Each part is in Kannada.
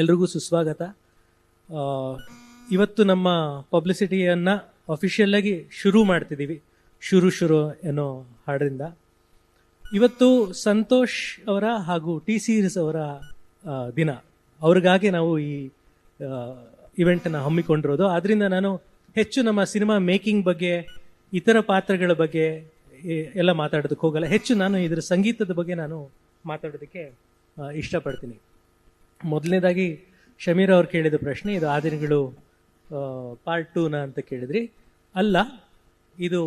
ಎಲ್ರಿಗೂ ಸುಸ್ವಾಗತ. ಇವತ್ತು ನಮ್ಮ ಪಬ್ಲಿಸಿಟಿಯನ್ನು ಅಫಿಷಿಯಲ್ಲಾಗಿ ಶುರು ಮಾಡ್ತಿದ್ದೀವಿ ಶುರು ಶುರು ಅನ್ನೋ ಹಾಡರಿಂದ. ಇವತ್ತು ಸಂತೋಷ್ ಅವರ ಹಾಗೂ ಟಿ ಸೀರೀಸ್ ಅವರ ದಿನ. ಅವ್ರಿಗಾಗಿ ನಾವು ಈ ಇವೆಂಟನ್ನು ಹಮ್ಮಿಕೊಂಡಿರೋದು. ಆದ್ದರಿಂದ ನಾನು ಹೆಚ್ಚು ನಮ್ಮ ಸಿನಿಮಾ ಮೇಕಿಂಗ್ ಬಗ್ಗೆ, ಇತರ ಪಾತ್ರಗಳ ಬಗ್ಗೆ ಎಲ್ಲ ಮಾತಾಡೋದಕ್ಕೆ ಹೋಗಲ್ಲ. ಹೆಚ್ಚು ನಾನು ಇದರ ಸಂಗೀತದ ಬಗ್ಗೆ ನಾನು ಮಾತಾಡೋದಕ್ಕೆ ಇಷ್ಟಪಡ್ತೀನಿ. ಮೊದಲನೇದಾಗಿ ಶಮೀರ್ ಅವ್ರು ಕೇಳಿದ ಪ್ರಶ್ನೆ, ಇದು ಆ ದಿನಗಳು ಪಾರ್ಟ್ ಟೂನ ಅಂತ ಕೇಳಿದ್ರಿ. ಅಲ್ಲ, ಇದು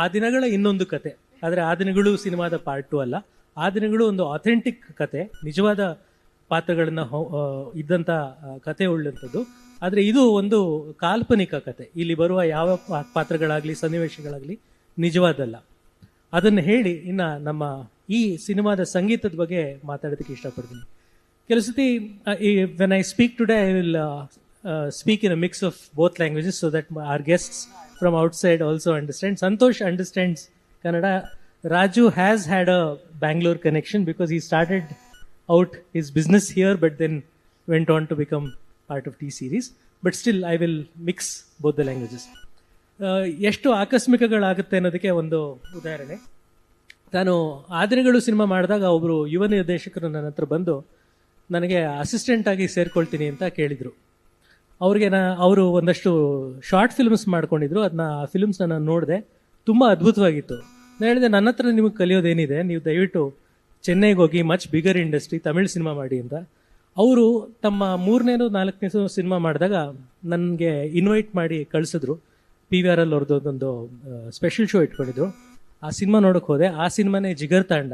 ಆ ದಿನಗಳ ಇನ್ನೊಂದು ಕತೆ. ಆದರೆ ಆ ದಿನಗಳು ಸಿನಿಮಾದ ಪಾರ್ಟ್ ಟು ಅಲ್ಲ. ಆ ದಿನಗಳು ಒಂದು ಅಥೆಂಟಿಕ್ ಕತೆ, ನಿಜವಾದ ಪಾತ್ರಗಳನ್ನು ಇದ್ದಂಥ ಕತೆ ಉಳ್ಳಂಥದ್ದು. ಆದರೆ ಇದು ಒಂದು ಕಾಲ್ಪನಿಕ ಕತೆ. ಇಲ್ಲಿ ಬರುವ ಯಾವ ಪಾತ್ರಗಳಾಗಲಿ, ಸನ್ನಿವೇಶಗಳಾಗಲಿ ನಿಜವಾದಲ್ಲ. ಅದನ್ನು ಹೇಳಿ ಇನ್ನು ನಮ್ಮ ಈ ಸಿನಿಮಾದ ಸಂಗೀತದ ಬಗ್ಗೆ ಮಾತಾಡೋದಕ್ಕೆ ಇಷ್ಟಪಡ್ತೀನಿ. ಕೆಲವು ಸತಿ when I speak today I will speak in mix of both languages so that our guests from outside also understand Santosh understands Kannada Raju has had a Bangalore connection because he started out his business here but then went on to become part of T Series but still I will mix both the languages ಎಷ್ಟು ಆಕಸ್ಮಿಕಗಳಾಗುತ್ತೆ ಅನ್ನೋದಕ್ಕೆ ಒಂದು ಉದಾಹರಣೆ. ನಾನು ಆದರೆಗಳು ಸಿನಿಮಾ ಮಾಡಿದಾಗ ಒಬ್ಬರು ಯುವ ನಿರ್ದೇಶಕರು ನನ್ನ ಹತ್ರ ಬಂದು ನನಗೆ ಅಸಿಸ್ಟೆಂಟ್ ಆಗಿ ಸೇರ್ಕೊಳ್ತೀನಿ ಅಂತ ಕೇಳಿದರು. ಅವ್ರಿಗೆ ನಾ, ಅವರು ಒಂದಷ್ಟು ಶಾರ್ಟ್ ಫಿಲ್ಮ್ಸ್ ಮಾಡ್ಕೊಂಡಿದ್ರು. ಅದನ್ನ ಆ ಫಿಲ್ಮ್ಸ್ನ ನಾನು ನೋಡಿದೆ. ತುಂಬ ಅದ್ಭುತವಾಗಿತ್ತು. ನಾನು ಹೇಳಿದೆ, ನನ್ನ ಹತ್ರ ನಿಮಗೆ ಕಲಿಯೋದೇನಿದೆ? ನೀವು ದಯವಿಟ್ಟು ಚೆನ್ನೈಗೆ ಹೋಗಿ much bigger industry Tamil cinema ಮಾಡಿ ಅಂತ. ಅವರು ತಮ್ಮ ಮೂರನೇದು ನಾಲ್ಕನೇ ಸಿನಿಮಾ ಮಾಡಿದಾಗ ನನಗೆ ಇನ್ವೈಟ್ ಮಾಡಿ ಕಳಿಸಿದ್ರು. ಪಿ ವಿ ಆರ್ ಎಲ್ ಅವ್ರದ್ದು ಒಂದು ಸ್ಪೆಷಲ್ ಶೋ ಇಟ್ಕೊಂಡಿದ್ರು. ಆ ಸಿನಿಮಾ ನೋಡೋಕೆ ಹೋದೆ. ಆ ಸಿನಿಮಾನೇ ಜಿಗರ್ ತಾಂಡ.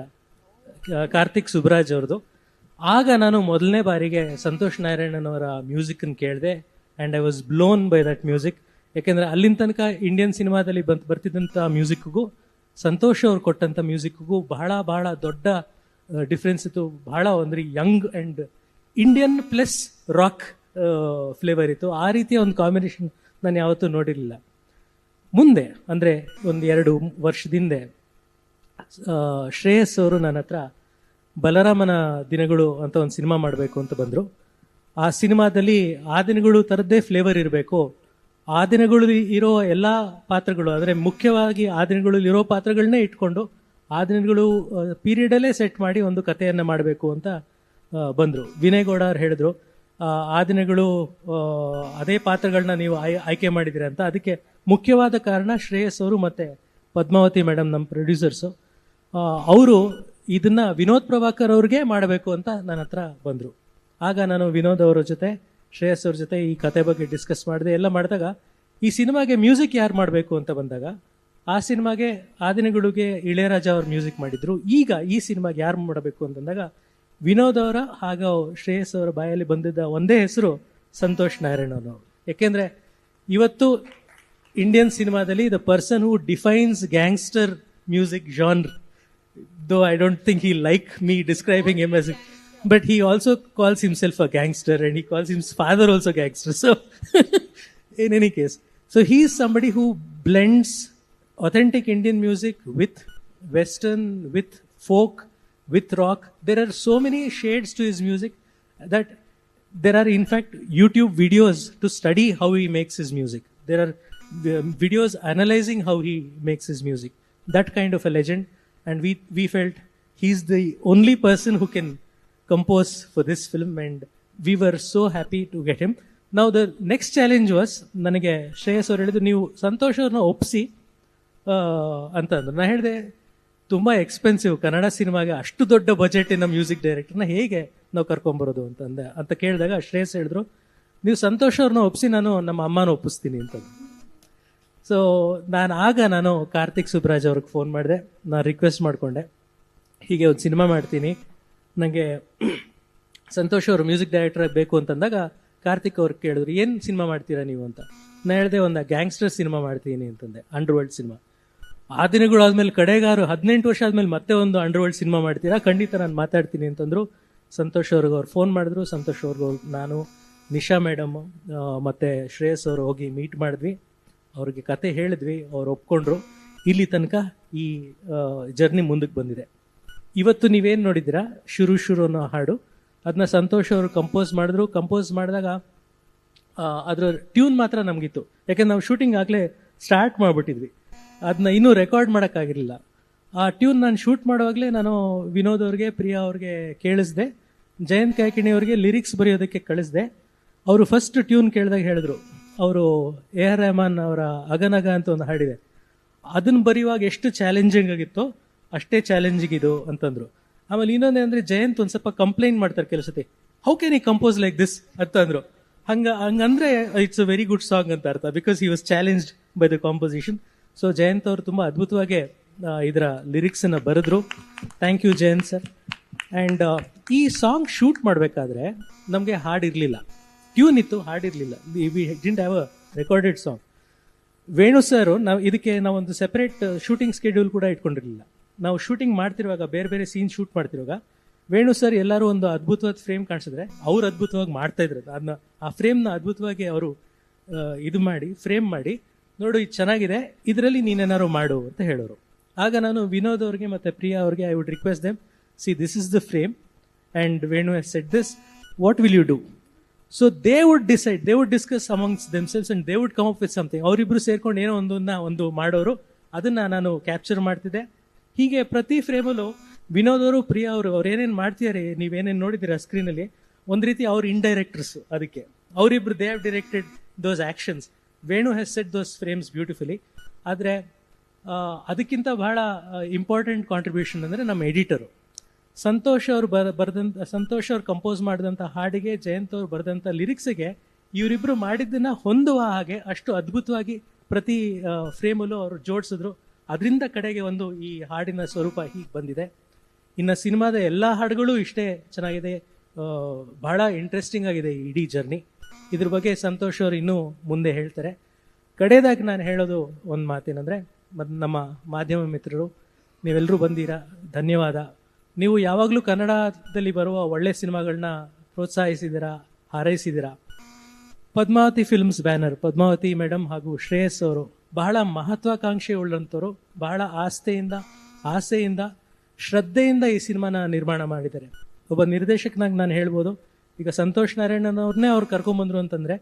ಕಾರ್ತಿಕ್ ಸುಬ್ರಾಜ್ ಅವ್ರದ್ದು ಆಗ ನಾನು ಮೊದಲನೇ ಬಾರಿಗೆ ಸಂತೋಷ್ ನಾರಾಯಣನವರ ಮ್ಯೂಸಿಕ್ ಮ್ಯೂಸಿಕನ್ನು ಕೇಳಿದೆ and I was blown by that music ಯಾಕೆಂದರೆ ಅಲ್ಲಿನ ತನಕ ಇಂಡಿಯನ್ ಸಿನಿಮಾದಲ್ಲಿ ಬಂದು ಬರ್ತಿದ್ದಂಥ ಮ್ಯೂಸಿಕ್ಗೂ, ಸಂತೋಷ್ ಅವ್ರು ಕೊಟ್ಟಂಥ ಮ್ಯೂಸಿಕ್ಗೂ ಬಹಳ ಬಹಳ ದೊಡ್ಡ ಡಿಫ್ರೆನ್ಸ್ ಇತ್ತು. ಬಹಳ ಅಂದರೆ young and Indian plus rock flavour ಇತ್ತು. ಆ ರೀತಿಯ ಒಂದು ಕಾಂಬಿನೇಷನ್ ನಾನು ಯಾವತ್ತೂ ನೋಡಿರಲಿಲ್ಲ. ಮುಂದೆ, ಅಂದರೆ ಒಂದು ಎರಡು ವರ್ಷದಿಂದೆ ಶ್ರೇಯಸ್ ಅವರು ನನ್ನ ಹತ್ರ ಬಲರಾಮನ ದಿನಗಳು ಅಂತ ಒಂದು ಸಿನಿಮಾ ಮಾಡಬೇಕು ಅಂತ ಬಂದರು. ಆ ಸಿನಿಮಾದಲ್ಲಿ ಆ ದಿನಗಳು ಥರದ್ದೇ ಫ್ಲೇವರ್ ಇರಬೇಕು. ಆ ದಿನಗಳು ಇರೋ ಎಲ್ಲ ಪಾತ್ರಗಳು ಅಂದರೆ ಮುಖ್ಯವಾಗಿ ಆ ದಿನಗಳಲ್ಲಿ ಇರೋ ಪಾತ್ರಗಳನ್ನೇ ಇಟ್ಕೊಂಡು ಆ ದಿನಗಳು ಪೀರಿಯಡಲ್ಲೇ ಸೆಟ್ ಮಾಡಿ ಒಂದು ಕಥೆಯನ್ನು ಮಾಡಬೇಕು ಅಂತ ಬಂದರು. ವಿನಯ್ ಗೌಡ ಅವ್ರು ಹೇಳಿದ್ರು ಆ, ದಿನಗಳು ಅದೇ ಪಾತ್ರಗಳನ್ನ ನೀವು ಆಯ್ ಆಯ್ಕೆ ಮಾಡಿದಿರಿ ಅಂತ. ಅದಕ್ಕೆ ಮುಖ್ಯವಾದ ಕಾರಣ ಶ್ರೇಯಸ್ ಅವರು ಮತ್ತು ಪದ್ಮಾವತಿ ಮೇಡಮ್ ನಮ್ಮ ಪ್ರೊಡ್ಯೂಸರ್ಸು ಅವರು ಇದನ್ನ ವಿನೋದ್ ಪ್ರಭಾಕರ್ ಅವ್ರಿಗೆ ಮಾಡಬೇಕು ಅಂತ ನನ್ನ ಹತ್ರ ಬಂದರು. ಆಗ ನಾನು ವಿನೋದ್ ಅವರ ಜೊತೆ, ಶ್ರೇಯಸ್ ಅವ್ರ ಜೊತೆ ಈ ಕತೆ ಬಗ್ಗೆ ಡಿಸ್ಕಸ್ ಮಾಡಿದೆ. ಎಲ್ಲ ಮಾಡಿದಾಗ, ಈ ಸಿನಿಮಾಗೆ ಮ್ಯೂಸಿಕ್ ಯಾರು ಮಾಡಬೇಕು ಅಂತ ಬಂದಾಗ, ಆ ಸಿನಿಮಾಗೆ ಆ ದಿನಗಳಿಗೆ ಇಳೆಯರಾಜ ಅವ್ರ ಮ್ಯೂಸಿಕ್ ಮಾಡಿದ್ರು. ಈಗ ಈ ಸಿನಿಮಾಗೆ ಯಾರು ಮಾಡಬೇಕು ಅಂತಂದಾಗ ವಿನೋದ್ ಅವರ ಹಾಗೂ ಶ್ರೇಯಸ್ ಅವರ ಬಾಯಲ್ಲಿ ಬಂದಿದ್ದ ಒಂದೇ ಹೆಸರು ಸಂತೋಷ್ ನಾರಾಯಣ್ ಅವರು. ಯಾಕೆಂದ್ರೆ ಇವತ್ತು ಇಂಡಿಯನ್ ಸಿನಿಮಾದಲ್ಲಿ the person who defines gangster music genre though I don't think he like me describing him as, but he also calls himself a gangster and he calls his father also gangster. So, in any case, so he is somebody who blends authentic Indian music with Western, with folk, with rock. There are so many shades to his music that there are in fact YouTube videos to study how he makes his music. There are um, videos analyzing how he makes his music. That kind of a legend, and we we felt he's the only person who can compose for this film, and we were so happy to get him. Now the next challenge was ನನಗೆ ಶ್ರೇಯಸ್ ಅವ್ರು ಹೇಳಿದ್ರು ನೀವು ಸಂತೋಷ್ ಅವ್ರನ್ನ ಒಪ್ಪಿಸಿ ಅಂತ ಅಂದ್ರು. ನಾ ಹೇಳಿದೆ ತುಂಬ ಎಕ್ಸ್ಪೆನ್ಸಿವ್ ಕನ್ನಡ ಸಿನಿಮಾಗೆ ಅಷ್ಟು ದೊಡ್ಡ ಬಜೆಟಿನ ಮ್ಯೂಸಿಕ್ ಡೈರೆಕ್ಟರ್ನ ಹೇಗೆ ನಾವು ಕರ್ಕೊಂಬರೋದು? ಅಂತಂದೆ ಅಂತ ಕೇಳಿದಾಗ ಶ್ರೇಯಸ್ ಹೇಳಿದ್ರು ನೀವು ಸಂತೋಷ್ ಅವ್ರನ್ನ ಒಪ್ಪಿಸಿ ನಾನು ನಮ್ಮ ಅಮ್ಮನ ಒಪ್ಪಿಸ್ತೀನಿ ಅಂತಂದು ಸೊ ನಾನು ಆಗ ನಾನು ಕಾರ್ತಿಕ್ ಸುಬ್ರಾಜ್ ಅವ್ರಿಗೆ ಫೋನ್ ಮಾಡಿದೆ. ನಾನು ರಿಕ್ವೆಸ್ಟ್ ಮಾಡಿಕೊಂಡೆ. ಹೀಗೆ ಒಂದು ಸಿನಿಮಾ ಮಾಡ್ತೀನಿ. ನನಗೆ ಸಂತೋಷ್ ಅವರು ಮ್ಯೂಸಿಕ್ ಡೈರೆಕ್ಟರ್ ಬೇಕು ಅಂತಂದಾಗ ಕಾರ್ತಿಕ್ ಅವ್ರಿಗೆ ಕೇಳಿದ್ರು, ಏನು ಸಿನಿಮಾ ಮಾಡ್ತೀರಾ ನೀವು ಅಂತ? ನಾನು ಹೇಳಿದೆ, ಒಂದು ಗ್ಯಾಂಗ್ಸ್ಟರ್ ಸಿನಿಮಾ ಮಾಡ್ತೀನಿ ಅಂತಂದೆ. ಅಂಡರ್ ವರ್ಲ್ಡ್ ಸಿನಿಮಾ ಆ ದಿನಗಳು ಆದಮೇಲೆ ಕಡೆಗಾರು ಹದಿನೆಂಟು ವರ್ಷ ಆದಮೇಲೆ ಮತ್ತೆ ಒಂದು ಅಂಡರ್ ವರ್ಲ್ಡ್ ಸಿನಿಮಾ ಮಾಡ್ತೀರಾ? ಖಂಡಿತ ನಾನು ಮಾತಾಡ್ತೀನಿ ಅಂತಂದರು. ಸಂತೋಷ್ ಅವ್ರಿಗೆ ಅವ್ರು ಫೋನ್ ಮಾಡಿದ್ರು. ಸಂತೋಷ್ ಅವ್ರಿಗೆ ನಾನು, ನಿಶಾ ಮೇಡಮ್ ಮತ್ತು ಶ್ರೇಯಸ್ ಅವರು ಹೋಗಿ ಮೀಟ್ ಮಾಡಿದ್ವಿ. ಅವ್ರಿಗೆ ಕತೆ ಹೇಳಿದ್ವಿ, ಅವ್ರು ಒಪ್ಕೊಂಡ್ರು. ಇಲ್ಲಿ ತನಕ ಈ ಜರ್ನಿ ಮುಂದಕ್ಕೆ ಬಂದಿದೆ. ಇವತ್ತು ನೀವೇನು ನೋಡಿದ್ದೀರಾ? ಶುರು ಶುರು ಅನ್ನೋ ಹಾಡು. ಅದನ್ನ ಸಂತೋಷ್ ಅವರು ಕಂಪೋಸ್ ಮಾಡಿದ್ರು. ಕಂಪೋಸ್ ಮಾಡಿದಾಗ ಅದರ ಟ್ಯೂನ್ ಮಾತ್ರ ನಮಗಿತ್ತು. ಯಾಕೆಂದ್ರೆ ನಾವು ಶೂಟಿಂಗ್ ಆಗಲೇ ಸ್ಟಾರ್ಟ್ ಮಾಡಿಬಿಟ್ಟಿದ್ವಿ. ಅದನ್ನ ಇನ್ನೂ ರೆಕಾರ್ಡ್ ಮಾಡೋಕ್ಕಾಗಿರಲಿಲ್ಲ. ಆ ಟ್ಯೂನ್ ನಾನು ಶೂಟ್ ಮಾಡುವಾಗಲೇ ನಾನು ವಿನೋದ್ ಅವ್ರಿಗೆ, ಪ್ರಿಯಾ ಅವ್ರಿಗೆ ಕೇಳಿಸ್ದೆ. ಜಯಂತ್ ಕಾಯ್ಕಿಣಿ ಅವ್ರಿಗೆ ಲಿರಿಕ್ಸ್ ಬರೆಯೋದಕ್ಕೆ ಕಳಿಸ್ದೆ. ಅವರು ಫಸ್ಟ್ ಟ್ಯೂನ್ ಕೇಳಿದಾಗ ಹೇಳಿದ್ರು ಅವರು ಎ ಆರ್ ರೆಹಮಾನ್ ಅವರ ಅಗನಗ ಅಂತ ಒಂದು ಹಾಡಿದೆ. ಅದನ್ನ ಬರೆಯುವಾಗ ಎಷ್ಟು ಚಾಲೆಂಜಿಂಗ್ ಆಗಿತ್ತೋ ಅಷ್ಟೇ ಚಾಲೆಂಜಿಂಗ್ ಇದು ಅಂತಂದ್ರು. ಆಮೇಲೆ ಇನ್ನೊಂದೇ ಅಂದರೆ ಜಯಂತ್ ಒಂದು ಸ್ವಲ್ಪ ಕಂಪ್ಲೇಂಟ್ ಮಾಡ್ತಾರೆ ಕೆಲಸತಿ how can I compose like this ಅಂತಂದ್ರು ಹಂಗ, ಹಂಗಂದ್ರೆ it's a very good song ಅಂತ ಅರ್ಥ because he was challenged by the composition so Jayanth ಅವರು ತುಂಬಾ ಅದ್ಭುತವಾಗಿ ಇದರ ಲಿರಿಕ್ಸನ್ನು ಬರೆದ್ರು. Thank you Jayanth sir and ಈ ಸಾಂಗ್ ಶೂಟ್ ಮಾಡಬೇಕಾದ್ರೆ ನಮಗೆ ಹಾಡಿರ್ಲಿಲ್ಲ. ಟ್ಯೂನ್ ಇತ್ತು, ಹಾಡಿರ್ಲಿಲ್ಲ. We didn't have a recorded song Venu sir ನಾವು ಇದಕ್ಕೆ ನಾವೊಂದು ಸೆಪರೇಟ್ ಶೂಟಿಂಗ್ ಸ್ಕೆಡ್ಯೂಲ್ ಕೂಡ ಇಟ್ಕೊಂಡಿರಲಿಲ್ಲ. ನಾವು ಶೂಟಿಂಗ್ ಮಾಡ್ತಿರುವಾಗ, ಬೇರೆ ಬೇರೆ ಸೀನ್ ಶೂಟ್ ಮಾಡ್ತಿರುವಾಗ, ವೇಣು ಸರ್ ಎಲ್ಲರೂ ಒಂದು ಅದ್ಭುತವಾದ ಫ್ರೇಮ್ ಕಾಣಿಸಿದ್ರೆ, ಅವ್ರು ಅದ್ಭುತವಾಗಿ ಮಾಡ್ತಾ ಇದ್ರು. ಅದನ್ನ ಆ ಫ್ರೇಮ್ನ ಅದ್ಭುತವಾಗಿ ಅವರು ಇದು ಮಾಡಿ ಫ್ರೇಮ್ ಮಾಡಿ, ನೋಡು ಇದು ಚೆನ್ನಾಗಿದೆ, ಇದರಲ್ಲಿ ನೀನೇನಾದ್ರು ಮಾಡು ಅಂತ ಹೇಳೋರು. ಆಗ ನಾನು ವಿನೋದ್ ಅವ್ರಿಗೆ ಮತ್ತೆ ಪ್ರಿಯಾ ಅವ್ರಿಗೆ I would request them see this is the frame and Venu has set this what will you do so they would decide they would discuss amongst themselves and they would come up with something ಅವರಿಬ್ರು ಸೇರ್ಕೊಂಡು ಏನೋ ಒಂದನ್ನ ಒಂದು ಮಾಡೋರು, ಅದನ್ನ ನಾನು ಕ್ಯಾಪ್ಚರ್ ಮಾಡ್ತಿದ್ದೆ. ಹೀಗೆ ಪ್ರತಿ ಫ್ರೇಮಲ್ಲೂ ವಿನೋದ್ ಅವರು, ಪ್ರಿಯಾ ಅವರು, ಅವ್ರು ಏನೇನು ಮಾಡ್ತಿದ್ದಾರೆ ನೀವೇನೇನು ನೋಡಿದ್ದೀರಾ ಸ್ಕ್ರೀನಲ್ಲಿ ಒಂದು ರೀತಿ ಅವ್ರ ಇಂಡೈರೆಕ್ಟರ್ಸ್ ಅದಕ್ಕೆ. ಅವರಿಬ್ರು they have directed those actions Venu has set those frames beautifully ಆದರೆ ಅದಕ್ಕಿಂತ ಬಹಳ ಇಂಪಾರ್ಟೆಂಟ್ ಕಾಂಟ್ರಿಬ್ಯೂಷನ್ ಅಂದರೆ ನಮ್ಮ ಎಡಿಟರು ಸಂತೋಷ್ ಅವರು ಬರ, ಬರೆದಂತ, ಸಂತೋಷ್ ಅವ್ರು ಕಂಪೋಸ್ ಮಾಡಿದಂಥ ಹಾಡಿಗೆ, ಜಯಂತ್ ಅವ್ರು ಬರೆದಂಥ ಲಿರಿಕ್ಸ್ಗೆ ಇವರಿಬ್ಬರು ಮಾಡಿದ್ದನ್ನು ಹೊಂದುವ ಹಾಗೆ ಅಷ್ಟು ಅದ್ಭುತವಾಗಿ ಪ್ರತಿ ಫ್ರೇಮಲ್ಲೂ ಅವರು ಜೋಡಿಸಿದ್ರು. ಅದರಿಂದ ಕಡೆಗೆ ಒಂದು ಈ ಹಾಡಿನ ಸ್ವರೂಪ ಹೀಗೆ ಬಂದಿದೆ. ಇನ್ನು ಸಿನಿಮಾದ ಎಲ್ಲ ಹಾಡುಗಳು ಇಷ್ಟೇ ಚೆನ್ನಾಗಿದೆ. ಬಹಳ ಇಂಟ್ರೆಸ್ಟಿಂಗ್ ಆಗಿದೆ ಈ ಇಡೀ ಜರ್ನಿ ಇದ್ರ ಬಗ್ಗೆ ಸಂತೋಷ್ ಅವರು ಇನ್ನೂ ಮುಂದೆ ಹೇಳ್ತಾರೆ. ಕಡೆಯದಾಗಿ ನಾನು ಹೇಳೋದು ಒಂದು ಮಾತೇನೆಂದರೆ ಮತ್ತು ನಮ್ಮ ಮಾಧ್ಯಮ ಮಿತ್ರರು ನೀವೆಲ್ಲರೂ ಬಂದೀರಾ, ಧನ್ಯವಾದ. ನೀವು ಯಾವಾಗಲೂ ಕನ್ನಡದಲ್ಲಿ ಬರುವ ಒಳ್ಳೆ ಸಿನಿಮಾಗಳನ್ನ ಪ್ರೋತ್ಸಾಹಿಸಿದ್ದೀರಾ, ಹಾರೈಸಿದ್ದೀರಾ? Padmavathi films banner Padmavathi madam ಹಾಗೂ ಶ್ರೇಯಸ್ ಅವರು ಬಹಳ ಮಹತ್ವಾಕಾಂಕ್ಷೆ ಉಳ್ಳಂಥವರು, ಬಹಳ ಆಸ್ತೆಯಿಂದ ಆಸೆಯಿಂದ, ಶ್ರದ್ಧೆಯಿಂದ ಈ ಸಿನಿಮಾನ ನಿರ್ಮಾಣ ಮಾಡಿದ್ದಾರೆ. ಒಬ್ಬ ನಿರ್ದೇಶಕನಾಗಿ ನಾನು ಹೇಳ್ಬೋದು, ಈಗ ಸಂತೋಷ್ ನಾರಾಯಣನವ್ರನ್ನೇ ಅವ್ರು ಕರ್ಕೊಂಬಂದ್ರು ಅಂತಂದರೆ,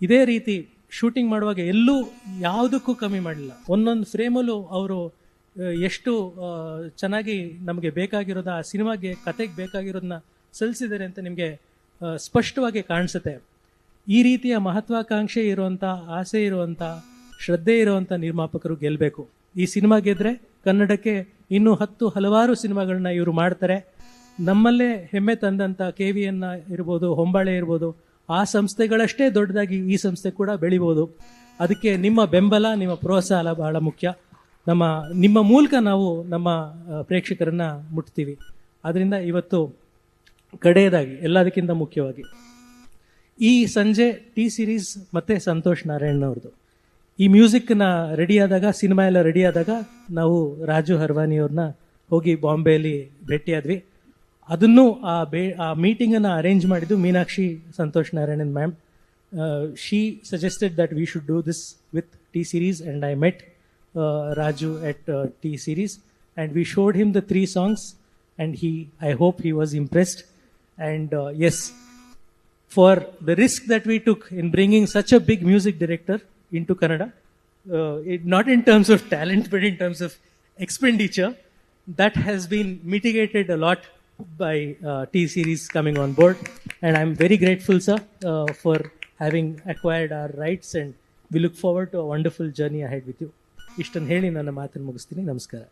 ಇದೇ ರೀತಿ ಶೂಟಿಂಗ್ ಮಾಡುವಾಗ ಎಲ್ಲೂ ಯಾವುದಕ್ಕೂ ಕಮ್ಮಿ ಮಾಡಲಿಲ್ಲ ಒಂದೊಂದು ಫ್ರೇಮಲ್ಲೂ ಅವರು ಎಷ್ಟು ಚೆನ್ನಾಗಿ ನಮಗೆ ಬೇಕಾಗಿರೋದ ಆ ಸಿನಿಮಾಗೆ ಕತೆಗೆ ಬೇಕಾಗಿರೋದನ್ನ ಸಲ್ಲಿಸಿದ್ದಾರೆ ಅಂತ ನಿಮಗೆ ಸ್ಪಷ್ಟವಾಗಿ ಕಾಣಿಸುತ್ತೆ. ಈ ರೀತಿಯ ಮಹತ್ವಾಕಾಂಕ್ಷೆ ಇರುವಂಥ ಆಸೆ ಇರುವಂಥ ಶ್ರದ್ಧೆ ಇರುವಂಥ ನಿರ್ಮಾಪಕರು ಗೆಲ್ಲಬೇಕು ಈ ಸಿನಿಮಾ ಗೆದ್ರೆ ಕನ್ನಡಕ್ಕೆ ಇನ್ನೂ ಹತ್ತು ಹಲವಾರು ಸಿನಿಮಾಗಳನ್ನ ಇವರು ಮಾಡ್ತಾರೆ. ನಮ್ಮಲ್ಲೇ ಹೆಮ್ಮೆ ತಂದಂಥ ಕೆ ವಿ ಎನ್ನ ಇರ್ಬೋದು, ಹೊಂಬಾಳೆ ಇರ್ಬೋದು, ಆ ಸಂಸ್ಥೆಗಳಷ್ಟೇ ದೊಡ್ಡದಾಗಿ ಈ ಸಂಸ್ಥೆ ಕೂಡ ಬೆಳಿಬೋದು. ಅದಕ್ಕೆ ನಿಮ್ಮ ಬೆಂಬಲ, ನಿಮ್ಮ ಪ್ರೋತ್ಸಾಹ ಬಹಳ ಮುಖ್ಯ. ನಮ್ಮ, ನಿಮ್ಮ ಮೂಲಕ ನಾವು ನಮ್ಮ ಪ್ರೇಕ್ಷಕರನ್ನ ಮುಟ್ತೀವಿ. ಅದರಿಂದ ಇವತ್ತು ಕಡೆಯದಾಗಿ, ಎಲ್ಲದಕ್ಕಿಂತ ಮುಖ್ಯವಾಗಿ, ಈ ಸಂಜೆ ಟಿ ಸಿರೀಸ್ ಮತ್ತೆ ಸಂತೋಷ್ ನಾರಾಯಣ್ ಅವ್ರದ್ದು ಈ ಮ್ಯೂಸಿಕ್ನ ಆದಾಗ ಸಿನಿಮಾ ಎಲ್ಲ ರೆಡಿ ಆದಾಗ ನಾವು ರಾಜು ಹರ್ವಾನಿ ಅವ್ರನ್ನ ಹೋಗಿ ಬಾಂಬೆಯಲ್ಲಿ ಭೇಟಿಯಾದ್ವಿ ಅದನ್ನು ಆ ಬೇ, ಆ ಮೀಟಿಂಗನ್ನು ಅರೇಂಜ್ ಮಾಡಿದ್ದು Meenakshi Santosh Narayanan ma'am she suggested that we should do this with T Series and I met Uh, Raju at uh, T Series, and we showed him the three songs, and he, I hope he was impressed. And uh, yes, for the risk that we took in bringing such a big music director into Canada, it, not in terms of talent, but in terms of expenditure, that has been mitigated a lot by uh, T Series coming on board. And I'm very grateful, sir, uh, for having acquired our rights. And we look forward to a wonderful journey ahead with you. ಇಷ್ಟನ್ನು ಹೇಳಿ ನನ್ನ ಮಾತನ್ನು ಮುಗಿಸ್ತೀನಿ. ನಮಸ್ಕಾರ.